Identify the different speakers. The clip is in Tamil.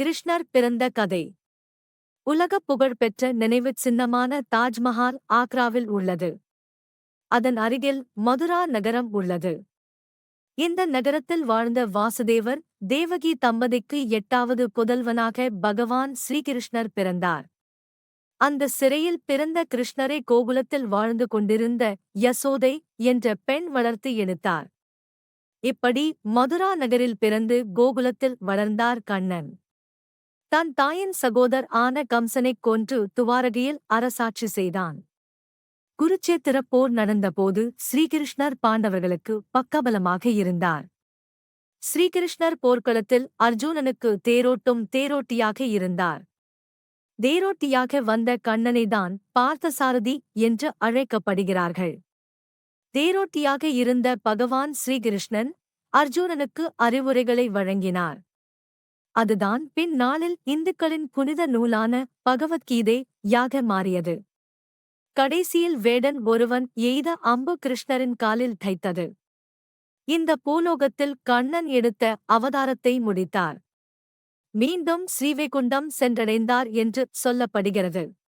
Speaker 1: கிருஷ்ணர் பிறந்த கதை. உலகப் புகழ்பெற்ற நினைவுச் சின்னமான தாஜ்மஹால் ஆக்ராவில் உள்ளது. அதன் அருகில் மதுரா நகரம் உள்ளது. இந்த நகரத்தில் வாழ்ந்த வாசுதேவர் தேவகி தம்பதிக்கு எட்டாவது புதல்வனாக பகவான் ஸ்ரீகிருஷ்ணர் பிறந்தார். அந்த சிறையில் பிறந்த கிருஷ்ணரை கோகுலத்தில் வாழ்ந்து கொண்டிருந்த யசோதை என்ற பெண் வளர்த்து எடுத்தார். இப்படி மதுரா நகரில் பிறந்து கோகுலத்தில் வளர்ந்தார் கண்ணன். தன் தாயின் சகோதர் ஆன கம்சனைக் கொன்று துவாரகையில் அரசாட்சி செய்தான். குருச்சேத்திர போர் நடந்தபோது ஸ்ரீகிருஷ்ணர் பாண்டவர்களுக்கு பக்கபலமாக இருந்தார். ஸ்ரீகிருஷ்ணர் போர்க்களத்தில் அர்ஜுனனுக்கு தேரோட்டும் தேரோட்டியாக இருந்தார். தேரோட்டியாக வந்த கண்ணனைதான் பார்த்தசாரதி என்று அழைக்கப்படுகிறார்கள். தேரோட்டியாக இருந்த பகவான் ஸ்ரீகிருஷ்ணன் அர்ஜுனனுக்கு அறிவுரைகளை வழங்கினார். அதுதான் பின் நாளில் இந்துக்களின் புனித நூலான பகவத்கீதை யாக மாறியது. கடைசியில் வேடன் ஒருவன் எய்த அம்பு கிருஷ்ணரின் காலில் தைத்தது. இந்த பூலோகத்தில் கண்ணன் எடுத்த அவதாரத்தை முடித்தார். மீண்டும் ஸ்ரீவைகுண்டம் சென்றடைந்தார் என்று சொல்லப்படுகிறது.